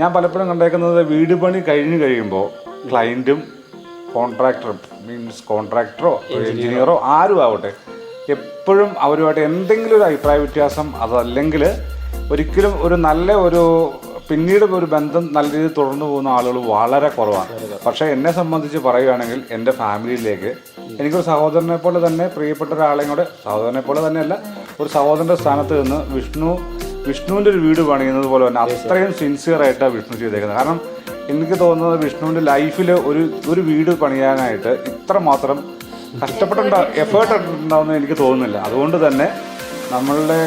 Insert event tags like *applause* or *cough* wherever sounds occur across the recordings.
ഞാൻ പലപ്പോഴും കണ്ടേക്കുന്നത് വീട് പണി കഴിഞ്ഞ് കഴിയുമ്പോൾ ക്ലയന്റും കോൺട്രാക്ടറും മീൻസ് കോൺട്രാക്ടറോ എഞ്ചിനീയറോ ആരും ആവട്ടെ എപ്പോഴും അവരുമായിട്ട് എന്തെങ്കിലും ഒരു അഭിപ്രായ വ്യത്യാസം അതല്ലെങ്കിൽ ഒരിക്കലും ഒരു നല്ല ഒരു പിന്നീട് ഒരു ബന്ധം നല്ല രീതിയിൽ തുടർന്നു പോകുന്ന ആളുകൾ വളരെ കുറവാണ്. പക്ഷേ എന്നെ സംബന്ധിച്ച് പറയുകയാണെങ്കിൽ എന്റെ ഫാമിലിയിലേക്ക് എനിക്കൊരു സഹോദരനെ പോലെ തന്നെ പ്രിയപ്പെട്ട ഒരാളെയും കൂടെ സഹോദരനെ പോലെ തന്നെയല്ല ഒരു സഹോദരന്റെ സ്ഥാനത്ത് നിന്ന് വിഷ്ണു വിഷ്ണുവിന്റെ ഒരു വീട് പണിയുന്നത് പോലെ തന്നെ അത്രയും സിൻസിയർ ആയിട്ടാണ് വിഷ്ണു ചെയ്തേക്കുന്നത്. കാരണം എനിക്ക് തോന്നുന്നത് വിഷ്ണുവിന്റെ ലൈഫിൽ ഒരു ഒരു വീട് പണിയാനായിട്ട് ഇത്ര മാത്രം കഷ്ടപ്പെട്ടുണ്ട എഫേർട്ട് ഉണ്ടാവുമെന്ന് എനിക്ക് തോന്നുന്നില്ല. അതുകൊണ്ട് തന്നെ നമ്മളുടെ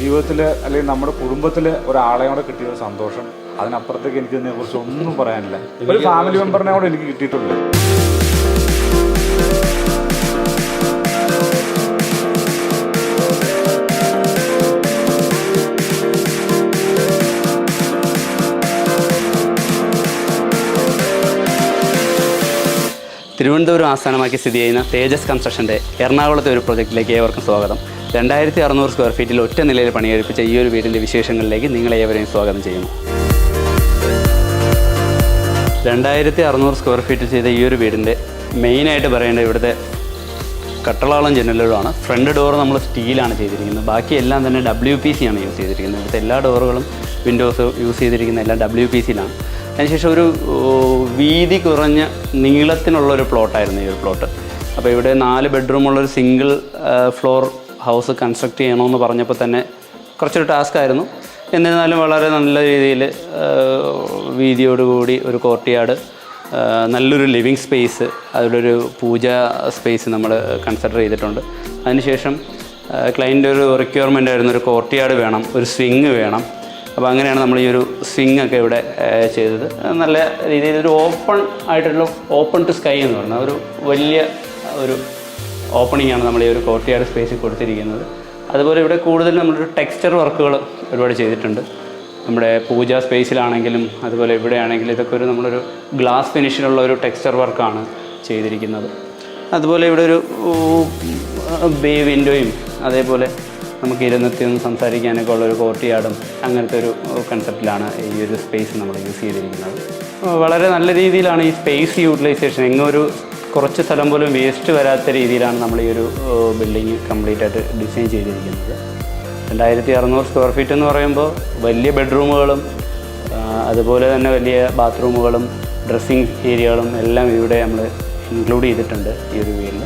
ജീവിതത്തിൽ അല്ലെങ്കിൽ നമ്മുടെ കുടുംബത്തിൽ ഒരാളെ കൂടെ കിട്ടിയ ഒരു സന്തോഷം. അതിനപ്പുറത്തേക്ക് എനിക്ക് ഇതിനെ കുറിച്ച് ഒന്നും പറയാനില്ല. ഒരു ഫാമിലി മെമ്പറിനെ കൂടെ എനിക്ക് കിട്ടിയിട്ടുണ്ട്. തിരുവനന്തപുരം ആസ്ഥാനമാക്കി സ്ഥിതി ചെയ്യുന്ന തേജസ് കൺസ്ട്രക്ഷന്റെ എറണാകുളത്തെ ഒരു പ്രൊജക്റ്റിലേക്ക് ഏവർക്കും സ്വാഗതം. രണ്ടായിരത്തി അറുന്നൂറ് സ്ക്വയർ ഫീറ്റിൽ ഒറ്റ നിലയിൽ പണിയെടുപ്പിച്ച ഈ ഒരു വീടിന്റെ വിശേഷങ്ങളിലേക്ക് നിങ്ങളെ ഏവരെയും സ്വാഗതം ചെയ്യുന്നു. രണ്ടായിരത്തി അറുന്നൂറ് സ്ക്വയർ ഫീറ്റ് ചെയ്ത ഈ ഒരു വീടിന്റെ മെയിനായിട്ട് പറയേണ്ടത് ഇവിടുത്തെ കട്ടളാളം ജനലുകളാണ് ഫ്രണ്ട് ഡോർ നമ്മൾ സ്റ്റീലാണ് ചെയ്തിരിക്കുന്നത്. ബാക്കി എല്ലാം തന്നെ ഡബ്ല്യു പി സി ആണ് യൂസ് ചെയ്തിരിക്കുന്നത്. ഇവിടുത്തെ എല്ലാ ഡോറുകളും വിൻഡോസ് യൂസ് ചെയ്തിരിക്കുന്ന എല്ലാം ഡബ്ല്യു പി സിയിലാണ് അതിനുശേഷം ഒരു വീതി കുറഞ്ഞ നീളത്തിനുള്ള ഒരു പ്ലോട്ടായിരുന്നു ഈ ഒരു പ്ലോട്ട്. അപ്പോൾ ഇവിടെ നാല് ബെഡ്റൂമുള്ളൊരു സിംഗിൾ ഫ്ലോർ ഹൗസ് കൺസ്ട്രക്ട് ചെയ്യണമെന്ന് പറഞ്ഞപ്പോൾ തന്നെ കുറച്ചൊരു ടാസ്ക് ആയിരുന്നു. എന്നിരുന്നാലും വളരെ നല്ല രീതിയിൽ വീതിയോടുകൂടി ഒരു കോർട്ട്യാർഡ് നല്ലൊരു ലിവിങ് സ്പേസ് അതിലൊരു പൂജ സ്പേസ് നമ്മൾ കൺസിഡർ ചെയ്തിട്ടുണ്ട്. അതിനുശേഷം ക്ലയന്റ് ഒരു റിക്വയർമെന്റ് ആയിരുന്നു ഒരു കോർട്ട്യാർഡ് വേണം ഒരു സ്വിങ് വേണം. അപ്പോൾ അങ്ങനെയാണ് നമ്മൾ ഈ ഒരു സ്വിങ് ഒക്കെ ഇവിടെ ചെയ്തത്. നല്ല രീതിയിൽ ഒരു ഓപ്പൺ ആയിട്ടുള്ള ഓപ്പൺ ടു സ്കൈ എന്ന് പറഞ്ഞാൽ ഒരു വലിയ ഒരു ഓപ്പണിംഗ് ആണ് നമ്മൾ ഈ ഒരു കോർട്ടിയാർഡ് സ്പേസിൽ കൊടുത്തിരിക്കുന്നത്. അതുപോലെ ഇവിടെ കൂടുതൽ നമ്മളൊരു ടെക്സ്ചർ വർക്കുകൾ ഒരുപാട് ചെയ്തിട്ടുണ്ട്. നമ്മുടെ പൂജാ സ്പേസിലാണെങ്കിലും അതുപോലെ ഇവിടെയാണെങ്കിലും ഇതൊക്കെ ഒരു നമ്മളൊരു ഗ്ലാസ് ഫിനിഷിലുള്ള ഒരു ടെക്സ്ചർ വർക്കാണ് ചെയ്തിരിക്കുന്നത്. അതുപോലെ ഇവിടെ ഒരു ബേ വിൻഡോയും അതേപോലെ നമുക്ക് ഇരുന്നെത്തി ഒന്ന് സംസാരിക്കാനൊക്കെ ഉള്ള ഒരു യാർഡും അങ്ങനത്തെ ഒരു കൺസെപ്റ്റിലാണ് ഈ ഒരു സ്പേസ് നമ്മൾ യൂസ് ചെയ്തിരിക്കുന്നത്. വളരെ നല്ല രീതിയിലാണ് ഈ സ്പേസ് യൂട്ടിലൈസേഷൻ എങ്ങൊരു കുറച്ച് സ്ഥലം പോലും വേസ്റ്റ് വരാത്ത രീതിയിലാണ് നമ്മൾ ഈ ഒരു ബിൽഡിങ് കംപ്ലീറ്റ് ആയിട്ട് ഡിസൈൻ ചെയ്തിരിക്കുന്നത്. രണ്ടായിരത്തി അറുന്നൂറ് സ്ക്വയർ ഫീറ്റ് എന്ന് പറയുമ്പോൾ വലിയ ബെഡ്റൂമുകളും അതുപോലെ തന്നെ വലിയ ബാത്റൂമുകളും ഡ്രസ്സിങ് ഏരിയകളും എല്ലാം ഇവിടെ നമ്മൾ ഇൻക്ലൂഡ് ചെയ്തിട്ടുണ്ട് ഈ ഒരു വീട്ടിൽ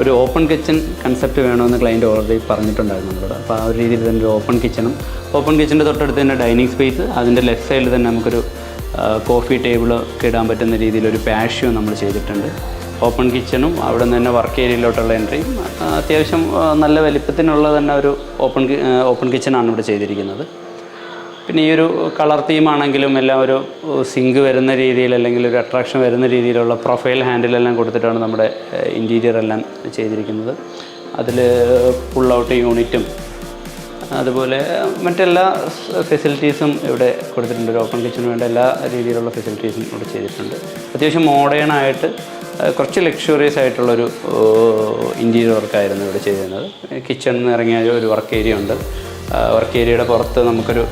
ഒരു ഓപ്പൺ കിച്ചൺ കൺസെപ്റ്റ് വേണമെന്ന് ക്ലയന്റ് ഓൾറെഡി പറഞ്ഞിട്ടുണ്ടായിരുന്നു നമ്മളോട്. അപ്പോൾ ആ ഒരു രീതിയിൽ തന്നെ ഒരു ഓപ്പൺ കിച്ചണും ഓപ്പൺ കിച്ചന്റെ തൊട്ടടുത്ത് തന്നെ ഡൈനിങ് സ്പേസ് അതിന്റെ ലെഫ്റ്റ് സൈഡിൽ തന്നെ നമുക്കൊരു കോഫി ടേബിൾ ഒക്കെ ഇടാൻ പറ്റുന്ന രീതിയിൽ ഒരു പാഷ്യോ നമ്മൾ ചെയ്തിട്ടുണ്ട് ഓപ്പൺ കിച്ചണും അവിടെ നിന്ന് തന്നെ വർക്ക് ഏരിയയിലോട്ടുള്ള എൻട്രിയും അത്യാവശ്യം നല്ല വലിപ്പത്തിനുള്ള തന്നെ ഒരു ഓപ്പൺ ഓപ്പൺ കിച്ചണാണ് ഇവിടെ ചെയ്തിരിക്കുന്നത്. പിന്നെ ഈ ഒരു കളർ തീമാണെങ്കിലും എല്ലാം ഒരു സിങ്ക് വരുന്ന രീതിയിൽ അല്ലെങ്കിൽ ഒരു അട്രാക്ഷൻ വരുന്ന രീതിയിലുള്ള പ്രൊഫൈൽ ഹാൻഡിലെല്ലാം കൊടുത്തിട്ടാണ് നമ്മുടെ ഇന്റീരിയർ എല്ലാം ചെയ്തിരിക്കുന്നത്. അതിൽ പുൾ ഔട്ട് യൂണിറ്റും അതുപോലെ മറ്റെല്ലാ ഫെസിലിറ്റീസും ഇവിടെ കൊടുത്തിട്ടുണ്ട്. ഒരു ഓപ്പൺ കിച്ചന് വേണ്ട എല്ലാ രീതിയിലുള്ള ഫെസിലിറ്റീസും ഇവിടെ ചെയ്തിട്ടുണ്ട്. അത്യാവശ്യം മോഡേൺ ആയിട്ട് കുറച്ച് ലക്ഷറിയസ് ആയിട്ടുള്ളൊരു ഇന്റീരിയർ വർക്കായിരുന്നു ഇവിടെ ചെയ്തിരുന്നത്. കിച്ചണിൽ നിന്ന് ഇറങ്ങിയ ഒരു വർക്ക് ഏരിയ ഉണ്ട്. വർക്ക് ഏരിയയുടെ പുറത്ത് നമുക്കൊരു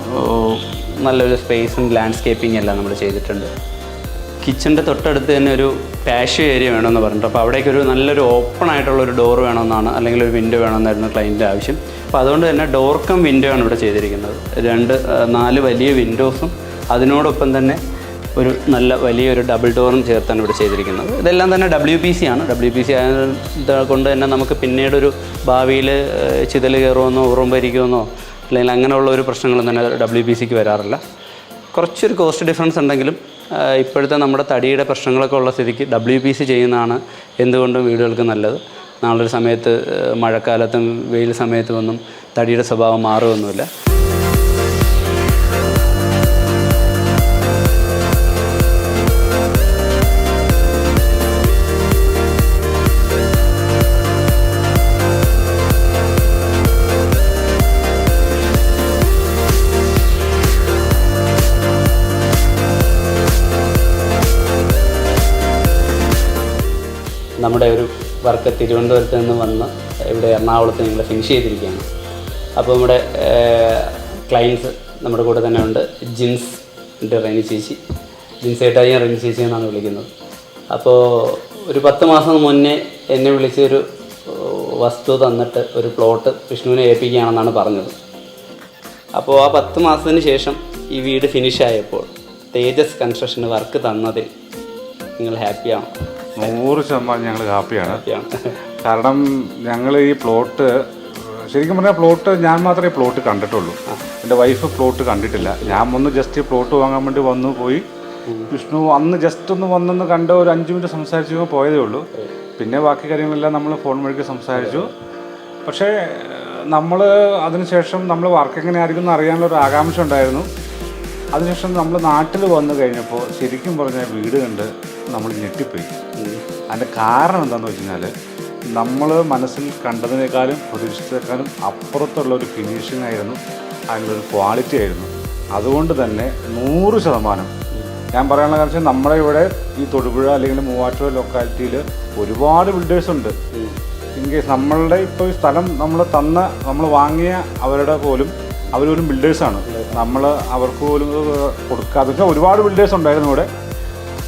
നല്ലൊരു സ്പേസും ലാൻഡ്സ്കേപ്പിംഗ് എല്ലാം നമ്മൾ ചെയ്തിട്ടുണ്ട്. കിച്ചന്റെ തൊട്ടടുത്ത് തന്നെ ഒരു പാഷ്യ ഏരിയ വേണമെന്ന് പറഞ്ഞിട്ട് അപ്പോൾ അവിടേക്ക് ഒരു നല്ലൊരു ഓപ്പൺ ആയിട്ടുള്ള ഒരു ഡോർ വേണമെന്നാണ് അല്ലെങ്കിൽ ഒരു വിൻഡോ വേണമെന്നായിരുന്നു ക്ലയന്റിന്റെ ആവശ്യം. അപ്പോൾ അതുകൊണ്ട് തന്നെ ഡോർ കം വിൻഡോ ആണ് ഇവിടെ ചെയ്തിരിക്കുന്നത്. രണ്ട് നാല് വലിയ വിൻഡോസും അതിനോടൊപ്പം തന്നെ ഒരു നല്ല വലിയൊരു ഡബിൾ ഡോറും ചേർത്താണ് ഇവിടെ ചെയ്തിരിക്കുന്നത്. ഇതെല്ലാം തന്നെ ഡബ്ല്യു പി സി ആണ്. ഡബ്ല്യു പി സി ആയത് കൊണ്ട് തന്നെ നമുക്ക് പിന്നീടൊരു ഭാവിയിൽ ചിതൽ കയറുമെന്നോ ഉറുമ്പരിക്കുമെന്നോ അല്ലെങ്കിൽ അങ്ങനെയുള്ള ഒരു പ്രശ്നങ്ങളും തന്നെ ഡബ്ല്യു പി സിക്ക് വരാറില്ല. കുറച്ചൊരു കോസ്റ്റ് ഡിഫറൻസ് ഉണ്ടെങ്കിലും ഇപ്പോഴത്തെ നമ്മുടെ തടിയുടെ പ്രശ്നങ്ങളൊക്കെ ഉള്ള സ്ഥിതിക്ക് ഡബ്ല്യു പി സി ചെയ്യുന്നതാണ് എന്തുകൊണ്ടും വീടുകൾക്ക് നല്ലത്. നാളൊരു സമയത്ത് മഴക്കാലത്തും വെയിൽ സമയത്തും ഒന്നും തടിയുടെ സ്വഭാവം മാറുമൊന്നുമില്ല വർക്ക് തിരുവനന്തപുരത്ത് നിന്ന് വന്ന് ഇവിടെ എറണാകുളത്ത് ഞങ്ങൾ ഫിനിഷ് ചെയ്തിരിക്കുകയാണ്. അപ്പോൾ നമ്മുടെ ക്ലയൻസ് നമ്മുടെ കൂടെ തന്നെ ഉണ്ട് ജിൻസ് ഉണ്ട് റെനി ചേച്ചി. ജിൻസ് ഏട്ടായി റെനി ചേച്ചി എന്നാണ് വിളിക്കുന്നത്. അപ്പോൾ ഒരു പത്ത് മാസം മുന്നേ എന്നെ വിളിച്ച് ഒരു വസ്തു തന്നിട്ട് ഒരു പ്ലോട്ട് വിഷ്ണുവിനെ ഏൽപ്പിക്കുകയാണെന്നാണ് പറഞ്ഞത്. അപ്പോൾ ആ പത്ത് മാസത്തിന് ശേഷം ഈ വീട് ഫിനിഷ് ആയപ്പോൾ തേജസ് കൺസ്ട്രക്ഷന് വർക്ക് തന്നതിൽ നിങ്ങൾ ഹാപ്പിയാണോ നൂറ് ശതമാനം ഞങ്ങൾ ഹാപ്പിയാണ്. കാരണം ഞങ്ങൾ ഈ പ്ലോട്ട് ശരിക്കും പറഞ്ഞാൽ പ്ലോട്ട് ഞാൻ മാത്രമേ പ്ലോട്ട് കണ്ടിട്ടുള്ളൂ. എന്റെ വൈഫ് പ്ലോട്ട് കണ്ടിട്ടില്ല. ഞാൻ ഒന്ന് ജസ്റ്റ് പ്ലോട്ട് വാങ്ങാൻ വേണ്ടി വന്നു പോയി. വിഷ്ണു അന്ന് ജസ്റ്റ് ഒന്ന് വന്നൊന്ന് കണ്ട് ഒരു അഞ്ച് മിനിറ്റ് സംസാരിച്ചു പോയതേ ഉള്ളൂ. പിന്നെ ബാക്കി കാര്യങ്ങളെല്ലാം നമ്മൾ ഫോൺ വഴിക്ക് സംസാരിച്ചു. പക്ഷേ നമ്മൾ അതിനുശേഷം നമ്മൾ വർക്ക് എങ്ങനെ ആയിരിക്കും എന്ന് അറിയാനുള്ള ഒരു ആകാംക്ഷ ഉണ്ടായിരുന്നു. അതിനുശേഷം നമ്മൾ നാട്ടിൽ വന്നു കഴിഞ്ഞപ്പോൾ ശരിക്കും പറഞ്ഞാൽ വീട് കണ്ട് നമ്മൾ ഞെട്ടിപ്പോയി. അതിന്റെ കാരണം എന്താണെന്ന് വെച്ച് കഴിഞ്ഞാൽ നമ്മൾ മനസ്സിൽ കണ്ടതിനേക്കാളും പ്രതീക്ഷിച്ചതിനേക്കാളും അപ്പുറത്തുള്ള ഒരു ഫിനിഷിംഗ് ആയിരുന്നു. അതിനുള്ളൊരു ക്വാളിറ്റി ആയിരുന്നു. അതുകൊണ്ട് തന്നെ നൂറ് ശതമാനം. ഞാൻ പറയാനുള്ള കാര്യം വെച്ചാൽ നമ്മുടെ ഇവിടെ ഈ തൊടുപുഴ അല്ലെങ്കിൽ മൂവാറ്റുപുഴ ലൊക്കാലിറ്റിയിൽ ഒരുപാട് ബിൽഡേഴ്സ് ഉണ്ട്. ഇൻ കേസ് നമ്മളുടെ ഇപ്പോൾ ഈ സ്ഥലം നമ്മൾ തന്ന നമ്മൾ വാങ്ങിയ അവരുടെ പോലും അവരൊരു ബിൽഡേഴ്സാണ് നമ്മൾ അവർക്ക് പോലും കൊടുക്കാതെ ഒരുപാട് ബിൽഡേഴ്സ് ഉണ്ടായിരുന്നു ഇവിടെ.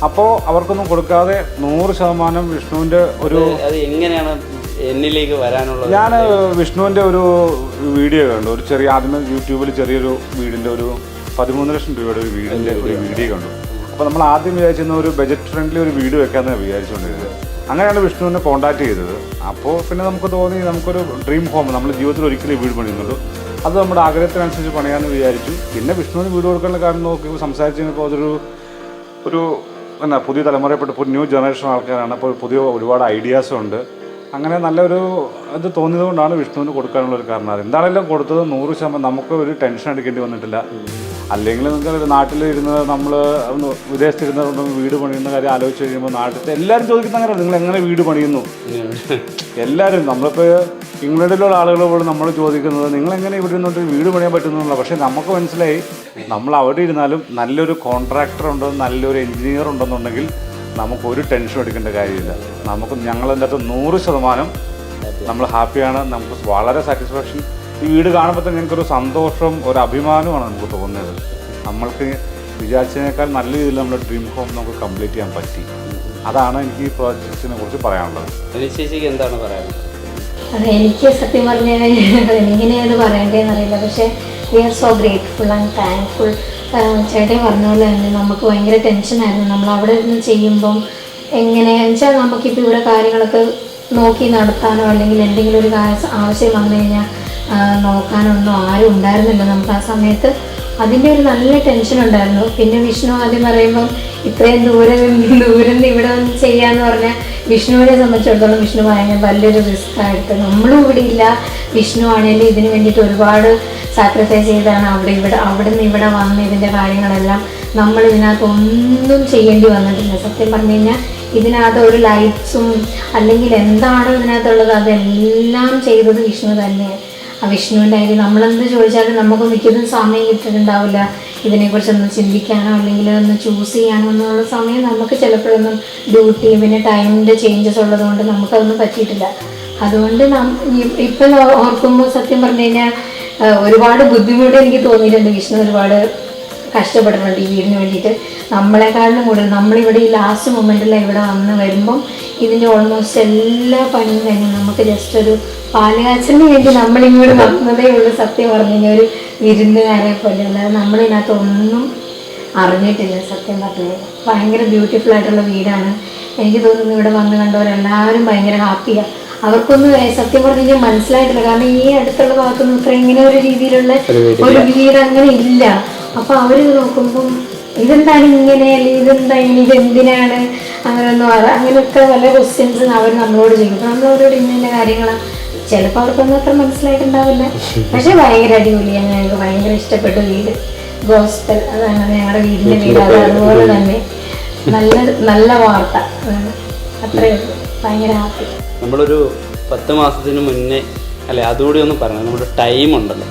അപ്പോൾ അവർക്കൊന്നും കൊടുക്കാതെ നൂറ് ശതമാനം വിഷ്ണുവിന്റെ ഒരു അത് എങ്ങനെയാണ് എന്നിലേക്ക് വരാനുള്ളത്? ഞാൻ വിഷ്ണുവിന്റെ ഒരു വീഡിയോ കണ്ടു. ഒരു ചെറിയ ആദ്യമേ യൂട്യൂബിൽ ചെറിയൊരു വീടിന്റെ ഒരു പതിമൂന്ന് ലക്ഷം രൂപയുടെ ഒരു വീടിന്റെ ഒരു വീഡിയോ കണ്ടു. അപ്പോൾ നമ്മൾ ആദ്യം വിചാരിച്ചിരുന്ന ഒരു ബജറ്റ് ഫ്രണ്ട്ലി ഒരു വീട് വെക്കാമെന്ന് വിചാരിച്ചുകൊണ്ടിരുന്നത് അങ്ങനെയാണ് വിഷ്ണുവിനെ കോൺടാക്ട് ചെയ്തത്. അപ്പോൾ പിന്നെ നമുക്ക് തോന്നി നമുക്കൊരു ഡ്രീം ഹോം നമ്മൾ ജീവിതത്തിൽ ഒരിക്കലും വീട് പണിയുന്നുള്ളൂ. അത് നമ്മുടെ ആഗ്രഹത്തിനനുസരിച്ച് പണിയാമെന്ന് വിചാരിച്ചു. പിന്നെ വിഷ്ണുവിന് വീട് കൊടുക്കാനുള്ള കാരണം നോക്കി സംസാരിച്ചപ്പോൾ കഴിഞ്ഞപ്പോൾ അതൊരു ഒരു എന്നാ പുതിയ തലമുറയിൽപ്പെട്ട ഇപ്പോൾ ന്യൂ ജനറേഷൻ ആൾക്കാരാണ്. അപ്പോൾ പുതിയ ഒരുപാട് ഐഡിയാസും ഉണ്ട്. അങ്ങനെ നല്ലൊരു ഇത് തോന്നിയതുകൊണ്ടാണ് വിഷ്ണുവിന് കൊടുക്കാനുള്ള ഒരു കാരണം എന്താണെങ്കിലും കൊടുത്തത് നൂറ് ശതമാനം നമുക്ക് ഒരു ടെൻഷൻ എടുക്കേണ്ടി വന്നിട്ടില്ല. അല്ലെങ്കിൽ നിങ്ങൾക്ക് നാട്ടിലിരുന്ന് നമ്മൾ വിദേശത്തിരുന്ന് വീട് പണിയുന്ന കാര്യം ആലോചിച്ച് കഴിയുമ്പോൾ നാട്ടിലത്തെ എല്ലാവരും ചോദിക്കുന്ന അങ്ങനെ നിങ്ങൾ എങ്ങനെ വീട് പണിയുന്നു? *laughs* എല്ലാവരും നമ്മളിപ്പോൾ ഇംഗ്ലണ്ടിലുള്ള ആളുകൾ പോലും നമ്മൾ ചോദിക്കുന്നത് നിങ്ങൾ എങ്ങനെ ഇവിടെ ഇരുന്നിട്ട് വീട് പണിയാൻ പറ്റുന്നുള്ള പക്ഷേ നമുക്ക് മനസ്സിലായി നമ്മൾ അവിടെ ഇരുന്നാലും നല്ലൊരു കോൺട്രാക്ടർ ഉണ്ടോ നല്ലൊരു എഞ്ചിനീയർ ഉണ്ടെന്നുണ്ടെങ്കിൽ നമുക്ക് ഒരു ടെൻഷൻ എടുക്കേണ്ട കാര്യമില്ല. നമുക്ക് ഞങ്ങളതിന്റെ അകത്ത് നൂറ് ശതമാനം നമ്മൾ ഹാപ്പിയാണ് നമുക്ക് വളരെ സാറ്റിസ്ഫാക്ഷൻ ഈ വീട് കാണുമ്പോൾ തന്നെ എനിക്കൊരു സന്തോഷവും ഒരു അഭിമാനമാണ് നമുക്ക് തോന്നുന്നത്. നമ്മൾക്ക് വിചാരിച്ചതിനേക്കാൾ നല്ല രീതിയിൽ നമ്മുടെ ഡ്രീം ഹോം നമുക്ക് കംപ്ലീറ്റ് ചെയ്യാൻ പറ്റി. അതാണ് എനിക്ക് ഈ പ്രോജക്റ്റിനെ കുറിച്ച് പറയാനുള്ളത്. ചേച്ചിക്ക് എന്താണ് പറയാനുള്ളത് അത് എനിക്ക് സത്യം പറഞ്ഞാൽ എങ്ങനെയാണ് പറയേണ്ടതെന്ന് അറിയില്ല. പക്ഷേ we are so grateful and thankful ചേട്ടൻ പറഞ്ഞ പോലെ തന്നെ നമുക്ക് ഭയങ്കര ടെൻഷനായിരുന്നു നമ്മൾ അവിടെ നിന്ന് ചെയ്യുമ്പം എങ്ങനെയാണെന്ന് വെച്ചാൽ നമുക്കിപ്പോൾ ഇവിടെ കാര്യങ്ങളൊക്കെ നോക്കി നടത്താനോ അല്ലെങ്കിൽ എന്തെങ്കിലും ഒരു ആവശ്യം വന്നു കഴിഞ്ഞാൽ നോക്കാനൊന്നും ആരും ഉണ്ടായിരുന്നില്ല. നമുക്ക് ആ സമയത്ത് അതിന്റെ ഒരു നല്ല ടെൻഷൻ ഉണ്ടായിരുന്നു. പിന്നെ വിഷ്ണു ആദ്യം പറയുമ്പം ഇത്രയും ദൂരെ ദൂരം ഇവിടെ വന്ന് ചെയ്യാന്ന് പറഞ്ഞാൽ വിഷ്ണുവിനെ സംബന്ധിച്ചിടത്തോളം വിഷ്ണു ഭയങ്കര വലിയൊരു റിസ്ക് ആയിട്ട്. നമ്മളും ഇവിടെ ഇല്ല. വിഷ്ണു ആണെങ്കിലും ഇതിന് വേണ്ടിയിട്ട് ഒരുപാട് സാക്രിഫൈസ് ചെയ്താണ് അവിടെ ഇവിടെ അവിടെ നിന്ന് ഇവിടെ വന്ന് ഇതിന്റെ കാര്യങ്ങളെല്ലാം നമ്മൾ ഇതിനകത്ത് ഒന്നും ചെയ്യേണ്ടി വന്നിട്ടില്ല. സത്യം പറഞ്ഞു കഴിഞ്ഞാൽ ഇതിനകത്ത് ഒരു ലൈറ്റ്സും അല്ലെങ്കിൽ എന്താണോ ഇതിനകത്തുള്ളത് അതെല്ലാം ചെയ്തത് വിഷ്ണു തന്നെയാണ്. ആ വിഷ്ണുവിന്റെ കാര്യം നമ്മളെന്ത് ചോദിച്ചാലും നമുക്ക് മിക്കതും സമയം കിട്ടിയിട്ടുണ്ടാവില്ല. ഇതിനെക്കുറിച്ചൊന്ന് ചിന്തിക്കാനോ അല്ലെങ്കിൽ ഒന്ന് ചൂസ് ചെയ്യാനോ എന്നുള്ള സമയം നമുക്ക് ചിലപ്പോഴൊന്നും ഡ്യൂട്ടി പിന്നെ ടൈമിന്റെ ചേഞ്ചസ് ഉള്ളതുകൊണ്ട് നമുക്കതൊന്നും പറ്റിയിട്ടില്ല. അതുകൊണ്ട് ഇപ്പം ഓർക്കുമ്പോൾ സത്യം പറഞ്ഞു കഴിഞ്ഞാൽ ഒരുപാട് ബുദ്ധിമുട്ട് എനിക്ക് തോന്നിയിട്ടുണ്ട്. വിഷ്ണു ഒരുപാട് കഷ്ടപ്പെട്ടിട്ടുണ്ട് ഈ വീടിന് വേണ്ടിയിട്ട്. നമ്മളെക്കാളിലും കൂടുതൽ നമ്മളിവിടെ ഈ ലാസ്റ്റ് മൊമെന്റിലാണ് ഇവിടെ വന്ന് വരുമ്പം ഇതിന്റെ ഓൾമോസ്റ്റ് എല്ലാ പണിയും തന്നെ നമുക്ക് ജസ്റ്റ് ഒരു പാലുകാച്ചലിന് വേണ്ടി നമ്മളിങ്ങോട്ട് വന്നതേ ഉള്ളൂ സത്യം പറഞ്ഞു ഒരു വിരുന്നുകാരെ പോലെ. അല്ലാതെ നമ്മളിതിനകത്ത് ഒന്നും അറിഞ്ഞിട്ടില്ല സത്യം പറഞ്ഞത് ഭയങ്കര ബ്യൂട്ടിഫുൾ ആയിട്ടുള്ള വീടാണ്. എനിക്ക് തോന്നുന്നു ഇവിടെ വന്ന് കണ്ടവരെല്ലാവരും ഭയങ്കര ഹാപ്പിയാണ് അവർക്കൊന്നും സത്യം പറഞ്ഞു കഴിഞ്ഞാൽ മനസ്സിലായിട്ടില്ല. കാരണം ഈ അടുത്തുള്ള ഭാഗത്തൊന്നും ഇത്ര ഇങ്ങനെ ഒരു രീതിയിലുള്ള ഒരു വീട് അങ്ങനെ ഇല്ല. അപ്പൊ അവർ നോക്കുമ്പം ഇതെന്താണ് ഇങ്ങനെ? അല്ലെങ്കിൽ ഇതെന്താ ഇനി? ഇതെന്തിനാണ്? അങ്ങനെയൊന്നും അറ- അങ്ങനെയൊക്കെ പല ക്വസ്റ്റ്യൻസ് അവർ നമ്മളോട് ചെയ്യും. നമ്മൾ അവരോട് ഇന്ന കാര്യങ്ങളാണ് ചിലപ്പോൾ അവർക്കൊന്നും അത്ര മനസ്സിലായിട്ടുണ്ടാവില്ല. പക്ഷെ ഭയങ്കര അടിപൊളിയാണ് ഞങ്ങൾക്ക് ഭയങ്കര ഇഷ്ടപ്പെട്ട വീട്. ഗോസ്റ്റൽ അതാണ് ഞങ്ങളുടെ വീടിന്റെ വീട്. അത് അതുപോലെ തന്നെ നല്ല നല്ല വാർത്ത. അത്രയേ ഉള്ളൂ. ഭയങ്കര ഹാപ്പി നമ്മളൊരു പത്ത് മാസത്തിന് മുന്നേ അല്ലെ അതുകൂടി ഒന്ന് പറഞ്ഞു നമ്മുടെ ടൈം ഉണ്ടല്ലോ.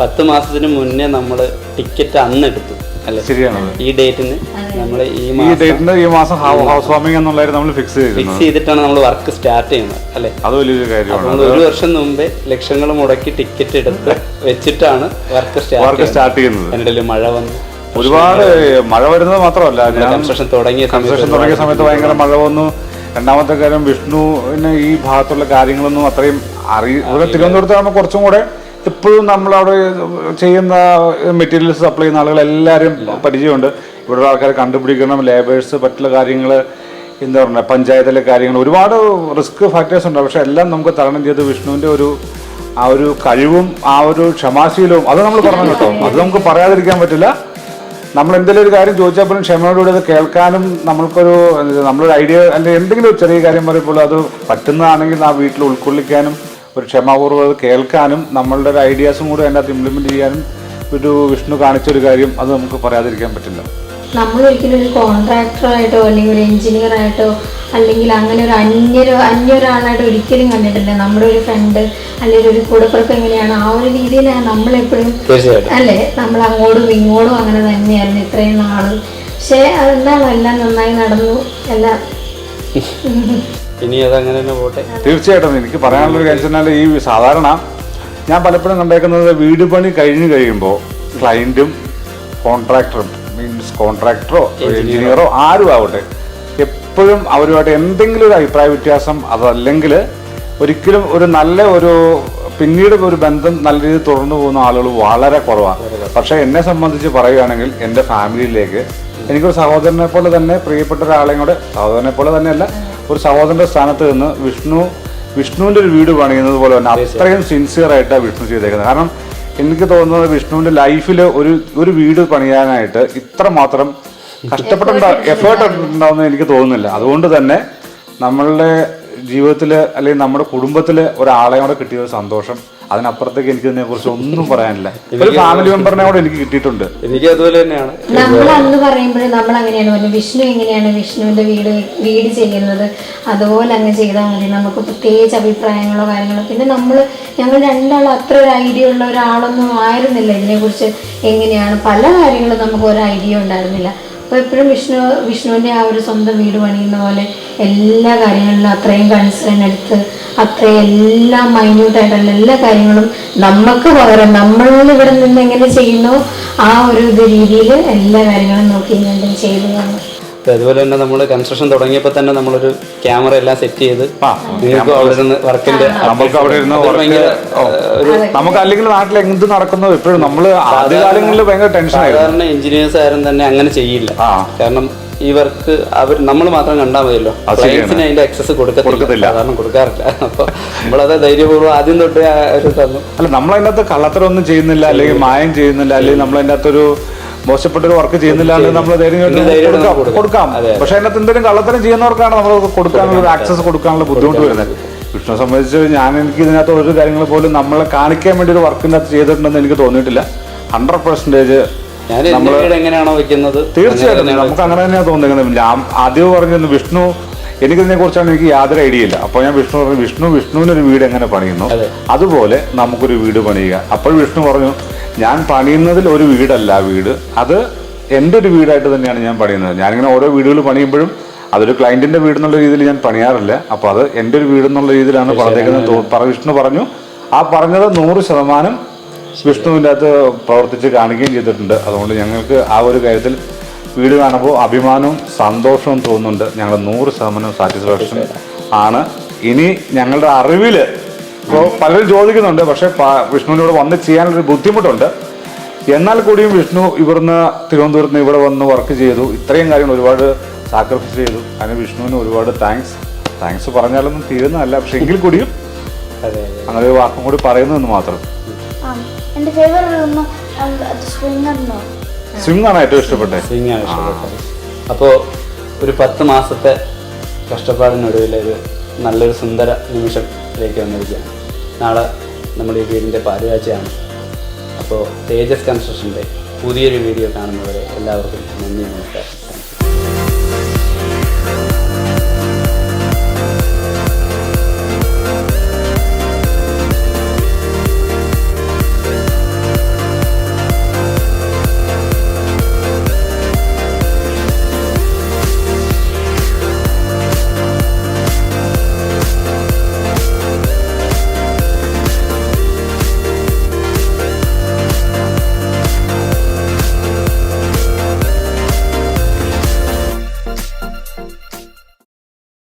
പത്ത് മാസത്തിന് മുന്നേ നമ്മൾ ടിക്കറ്റ് അന്ന് എടുത്തു. അല്ലേ? ശരിയാണ് ഈ ഡേറ്റിന് നമ്മൾ ഈ ഈ ഡേറ്റിന്റെ ഈ മാസം ഹൗസ് വാമിംഗ് എന്നുള്ളതായിരുന്നു നമ്മൾ ഫിക്സ് ഫിക്സ് ചെയ്തിരുന്നത്. ചെയ്തിട്ടാണ് നമ്മൾ വർക്ക് സ്റ്റാർട്ട് ചെയ്യുന്നത് അല്ലേ? അത് വലിയൊരു കാര്യമാണ്. ഒരു വർഷം മുമ്പേ ലക്ഷങ്ങൾ മുടക്കി ടിക്കറ്റ് എടുത്ത് വെച്ചിട്ടാണ് വർക്ക് സ്റ്റാർട്ട് വർക്ക് സ്റ്റാർട്ട് ചെയ്യുന്നത്. അതിനിടയിൽ മഴ വന്നു. ഒരുപാട് മഴ വരുന്നത് മാത്രമല്ല. ഞാൻ കൺസ്ട്രക്ഷൻ തുടങ്ങിയ കൺസ്ട്രക്ഷൻ തുടങ്ങിയ സമയത്ത് ഭയങ്കര മഴ വന്നു. രണ്ടാമത്തെ കാര്യം വിഷ്ണുവിന് ഈ ഭാഗത്തുള്ള കാര്യങ്ങളൊന്നും അത്രയും അറി ഇവിടെ തിരുവനന്തപുരത്താകുമ്പോൾ കുറച്ചും കൂടെ എപ്പോഴും നമ്മളവിടെ ചെയ്യുന്ന മെറ്റീരിയൽസ് സപ്ലൈ ചെയ്യുന്ന ആളുകൾ എല്ലാവരും പരിചയമുണ്ട്. ഇവിടെ ആൾക്കാരെ കണ്ടുപിടിക്കണം ലേബേഴ്സ് പറ്റുള്ള കാര്യങ്ങൾ എന്താ പറയുക പഞ്ചായത്തിലെ കാര്യങ്ങൾ. ഒരുപാട് റിസ്ക് ഫാക്ടേഴ്സ് ഉണ്ട്. പക്ഷെ എല്ലാം നമുക്ക് തരണം ചെയ്ത് വിഷ്ണുവിന്റെ ഒരു ആ ഒരു കഴിവും ആ ഒരു ക്ഷമാശീലവും അത് നമ്മൾ പറഞ്ഞു കേട്ടോ. *laughs* അത് നമുക്ക് പറയാതിരിക്കാൻ പറ്റില്ല. നമ്മൾ എന്തെങ്കിലും ഒരു കാര്യം ചോദിച്ചാൽ പോലും ക്ഷമയോടുകൂടി അത് കേൾക്കാനും നമ്മൾക്കൊരു നമ്മളൊരു ഐഡിയ അല്ലെങ്കിൽ എന്തെങ്കിലും ഒരു ചെറിയ കാര്യം പറയുമ്പോൾ അത് പറ്റുന്നതാണെങ്കിൽ ആ വീട്ടിൽ ഉൾക്കൊള്ളിക്കാനും ഒരു ക്ഷമാപൂർവം അത് കേൾക്കാനും നമ്മളുടെ ഒരു ഐഡിയാസും കൂടി അതിനകത്ത് ഇംപ്ലിമെന്റ് ചെയ്യാനും ഒരു വിഷ്ണു കാണിച്ചൊരു കാര്യം അത് നമുക്ക് പറയാതിരിക്കാൻ പറ്റില്ല. നമ്മൾ ഒരിക്കലും ഒരു കോൺട്രാക്ടറായിട്ടോ അല്ലെങ്കിൽ ഒരു എഞ്ചിനീയർ ആയിട്ടോ അല്ലെങ്കിൽ അങ്ങനെ ഒരു അന്യൊരു അന്യൊരാളായിട്ട് ഒരിക്കലും കണ്ടിട്ടില്ല. നമ്മുടെ ഒരു ഫ്രണ്ട് അല്ലെങ്കിൽ ഒരു കൂടപ്പിറപ്പ് എങ്ങനെയാണ് ആ ഒരു രീതിയിലാണ് നമ്മളെപ്പോഴും അല്ലേ? നമ്മൾ അങ്ങോട്ടും ഇങ്ങോട്ടും അങ്ങനെ തന്നെയായിരുന്നു ഇത്രയും നാളും. പക്ഷേ അതെന്താണ് എല്ലാം നന്നായി നടന്നു. എല്ലാം. *laughs* ഇനി അതങ്ങനെ തന്നെ പോട്ടെ. തീർച്ചയായിട്ടും എനിക്ക് പറയാനുള്ളൊരു കാര്യം വെച്ചാൽ ഈ സാധാരണ ഞാൻ പലപ്പോഴും കണ്ടേക്കുന്നത് വീട് പണി കഴിഞ്ഞു കഴിയുമ്പോൾ ക്ലയന്റും കോൺട്രാക്ടറും മീൻസ് കോൺട്രാക്ടറോ എഞ്ചിനീയറോ ആരും ആവട്ടെ എപ്പോഴും അവരുമായിട്ട് എന്തെങ്കിലും ഒരു അഭിപ്രായ വ്യത്യാസം അതല്ലെങ്കിൽ ഒരിക്കലും ഒരു നല്ല ഒരു പിന്നീട് ഒരു ബന്ധം നല്ല രീതിയിൽ തുടർന്നു പോകുന്ന ആളുകൾ വളരെ കുറവാണ്. പക്ഷേ എന്നെ സംബന്ധിച്ച് പറയുകയാണെങ്കിൽ എന്റെ ഫാമിലിയിലേക്ക് എനിക്കൊരു സഹോദരനെ പോലെ തന്നെ പ്രിയപ്പെട്ട ഒരാളെയും കൂടെ സഹോദരനെ പോലെ തന്നെയല്ല ഒരു സഹോദരന്റെ സ്ഥാനത്ത് നിന്ന് വിഷ്ണു വിഷ്ണുവിന്റെ ഒരു വീട് പണിയുന്നത് പോലെ തന്നെ അത്രയും സിൻസിയർ ആയിട്ടാണ് വിഷ്ണു ചെയ്തേക്കുന്നത്. കാരണം എനിക്ക് തോന്നുന്നത് വിഷ്ണുവിന്റെ ലൈഫിൽ ഒരു ഒരു വീട് പണിയാനായിട്ട് ഇത്ര മാത്രം കഷ്ടപ്പെട്ടുണ്ട എഫേർട്ട് ഉണ്ടാവുന്ന എനിക്ക് തോന്നുന്നില്ല. അതുകൊണ്ട് തന്നെ നമ്മളുടെ ജീവിതത്തിൽ അല്ലെങ്കിൽ നമ്മുടെ കുടുംബത്തിൽ ഒരാളെ കൂടെ കിട്ടിയ ഒരു സന്തോഷം അതിനപ്പുറത്തേക്ക് എനിക്ക് ഇതിനെ കുറിച്ച് ഒന്നും *laughs* പറയാനില്ല. ഒരു ഫാമിലി മെമ്പറിനെ കൂടെ എനിക്ക് കിട്ടിയിട്ടുണ്ട്. എനിക്ക് അതുപോലെ തന്നെയാണ്. നമ്മൾ അന്ന് പറയുമ്പോഴും നമ്മൾ അങ്ങനെയാണ് പറഞ്ഞത് വിഷ്ണു എങ്ങനെയാണ് വിഷ്ണുവിന്റെ വീട് വീട് ചെയ്യുന്നത്? അതുപോലെ അങ്ങ് ചെയ്താൽ മതി. നമുക്ക് പ്രത്യേകിച്ച് അഭിപ്രായങ്ങളോ കാര്യങ്ങളോ. പിന്നെ നമ്മൾ ഞങ്ങൾ രണ്ടാളും അത്ര ഒരു ഐഡിയ ഉള്ള ഒരാളൊന്നും ആയിരുന്നില്ല. ഇതിനെക്കുറിച്ച് എങ്ങനെയാണ്? പല കാര്യങ്ങളും നമുക്ക് ഒരു ഐഡിയ ഉണ്ടായിരുന്നില്ല. അപ്പോൾ എപ്പോഴും വിഷ്ണു വിഷ്ണുവിന്റെ ആ ഒരു സ്വന്തം വീട് പണിയുന്ന പോലെ എല്ലാ കാര്യങ്ങളിലും അത്രയും കൺസേൺ എടുത്ത് അത്രയും എല്ലാം മൈന്യൂട്ടായിട്ടുള്ള എല്ലാ കാര്യങ്ങളും നമുക്ക് പകരം നമ്മളിൽ ഇവിടെ നിന്ന് എങ്ങനെ ചെയ്യുന്നു ആ ഒരു ഇത് രീതിയിൽ എല്ലാ കാര്യങ്ങളും നോക്കി ഞാൻ ചെയ്തു തന്നു. അതുപോലെ തന്നെ നമ്മൾ കൺസ്ട്രക്ഷൻ തുടങ്ങിയപ്പോൾ തന്നെ നമ്മളൊരു ക്യാമറ എല്ലാം സെറ്റ് ചെയ്ത് നിങ്ങൾക്ക് അവിടെ നിന്ന് വർക്കിന്റെ നമുക്ക് അവിടെ ഇരുന്ന് നമുക്ക് അല്ലെങ്കിൽ നാട്ടിൽ എന്ത് നടക്കുന്നു ഇപ്പോഴും നമ്മൾ ആദ്യകാലങ്ങളിൽ ഭയങ്കര ടെൻഷനായിരുന്നു സാധാരണ എഞ്ചിനീയേഴ്സ് ആരും തന്നെ അങ്ങനെ ചെയ്യില്ല. കാരണം ഈ വർക്ക് അവർ നമ്മൾ മാത്രം കണ്ടാൽ മതിയല്ലോ. ക്ലയൻസിന് അതിന്റെ ആക്സസ് കൊടുക്കത്തില്ല. സാധാരണ കൊടുക്കാറില്ല. അപ്പൊ നമ്മളത് ധൈര്യപൂർവം ആദ്യം തൊട്ടേ ഒരു തന്നു. അല്ല നമ്മൾ അതിനകത്ത് കള്ളത്തരം ഒന്നും ചെയ്യുന്നില്ല അല്ലെങ്കിൽ മായം ചെയ്യുന്നില്ല അല്ലെങ്കിൽ നമ്മൾ ഒരു മോശപ്പെട്ട ഒരു വർക്ക് ചെയ്യുന്നില്ല നമ്മൾ ധൈര്യം കൊടുക്കാം. പക്ഷെ അതിനകത്ത് എന്തെങ്കിലും കള്ളത്തരം ചെയ്യുന്നവർക്കാണ് നമ്മൾ കൊടുക്കാനുള്ള ഒരു ആക്സസ് കൊടുക്കാനുള്ള ബുദ്ധിമുട്ട് വരുന്നത്. കൃഷ്ണനെ സംബന്ധിച്ച് ഞാൻ എനിക്ക് ഇതിനകത്ത് ഒരു കാര്യങ്ങൾ പോലും നമ്മളെ കാണിക്കാൻ വേണ്ടി ഒരു വർക്കിനകത്ത് ചെയ്തിട്ടുണ്ടെന്ന് എനിക്ക് തോന്നിയിട്ടില്ല. ഹൺഡ്രഡ് പെർസെന്റേജ് എങ്ങനെയാണോ വെക്കുന്നത്? തീർച്ചയായിട്ടും നമുക്ക് അങ്ങനെ തന്നെയാണ് തോന്നുന്നത്. ഞാൻ ആദ്യം പറഞ്ഞു വിഷ്ണു എനിക്കിതിനെ കുറിച്ചാണ് എനിക്ക് യാതൊരു ഐഡിയ ഇല്ല. അപ്പോൾ ഞാൻ വിഷ്ണു പറഞ്ഞു വിഷ്ണു വിഷ്ണുവിനൊരു വീട് എങ്ങനെ പണിയുന്നു? അതുപോലെ നമുക്കൊരു വീട് പണിയുക. അപ്പോൾ വിഷ്ണു പറഞ്ഞു ഞാൻ പണിയുന്നതിൽ ഒരു വീടല്ല വീട്. അത് എന്റെ ഒരു വീടായിട്ട് തന്നെയാണ് ഞാൻ പണിയുന്നത്. ഞാനിങ്ങനെ ഓരോ വീടുകൾ പണിയുമ്പോഴും അതൊരു ക്ലയന്റിന്റെ വീട് എന്നുള്ള രീതിയിൽ ഞാൻ പണിയാറില്ല. അപ്പോൾ അത് എന്റെ ഒരു വീട് എന്നുള്ള രീതിയിലാണ് പറഞ്ഞേക്കുന്നത്. വിഷ്ണു പറഞ്ഞു. ആ പറഞ്ഞത് നൂറ് ശതമാനം വിഷ്ണുവിന്റെ അകത്ത് പ്രവർത്തിച്ച് കാണുകയും ചെയ്തിട്ടുണ്ട്. അതുകൊണ്ട് ഞങ്ങൾക്ക് ആ ഒരു കാര്യത്തിൽ വീട് കാണുമ്പോൾ അഭിമാനവും സന്തോഷവും തോന്നുന്നുണ്ട്. ഞങ്ങൾ നൂറ് ശതമാനം സാറ്റിസ്ഫാക്ഷൻ ആണ്. ഇനി ഞങ്ങളുടെ അറിവിൽ ഇപ്പോൾ പലരും ചോദിക്കുന്നുണ്ട് പക്ഷേ വിഷ്ണുവിനോട് വന്ന് ചെയ്യാനൊരു ബുദ്ധിമുട്ടുണ്ട്. എന്നാൽ കൂടിയും വിഷ്ണു ഇവിടുന്ന് തിരുവനന്തപുരത്ത് നിന്ന് ഇവിടെ വന്ന് വർക്ക് ചെയ്തു. ഇത്രയും കാര്യങ്ങൾ ഒരുപാട് സാക്രിഫൈസ് ചെയ്തു. അതിന് വിഷ്ണുവിന് ഒരുപാട് താങ്ക്സ് താങ്ക്സ് പറഞ്ഞാലൊന്നും തീരുന്നതല്ല പക്ഷെ എങ്കിൽ കൂടിയും അതെ അതെ. അങ്ങനെ ഒരു വാക്കും കൂടി പറയുന്നതെന്ന് മാത്രം. എന്റെ സ്വിംഗ് ആണ് ഏറ്റവും ഇഷ്ടപ്പെട്ടത്. സ്വിംഗ് ആണ് ഇഷ്ടപ്പെട്ടത്. അപ്പോൾ ഒരു പത്ത് മാസത്തെ കഷ്ടപ്പാടിനൊടുവിൽ ഒരു നല്ലൊരു സുന്ദര നിമിഷത്തിലേക്ക് വന്നിരിക്കുകയാണ്. നാളെ നമ്മുടെ ഈ വീടിന്റെ പാലുകാഴ്ചയാണ് അപ്പോൾ തേജസ് കൺസ്ട്രക്ഷന്റെ പുതിയൊരു വീഡിയോ കാണുന്നവരെ എല്ലാവർക്കും നന്ദി നമസ്കാരം.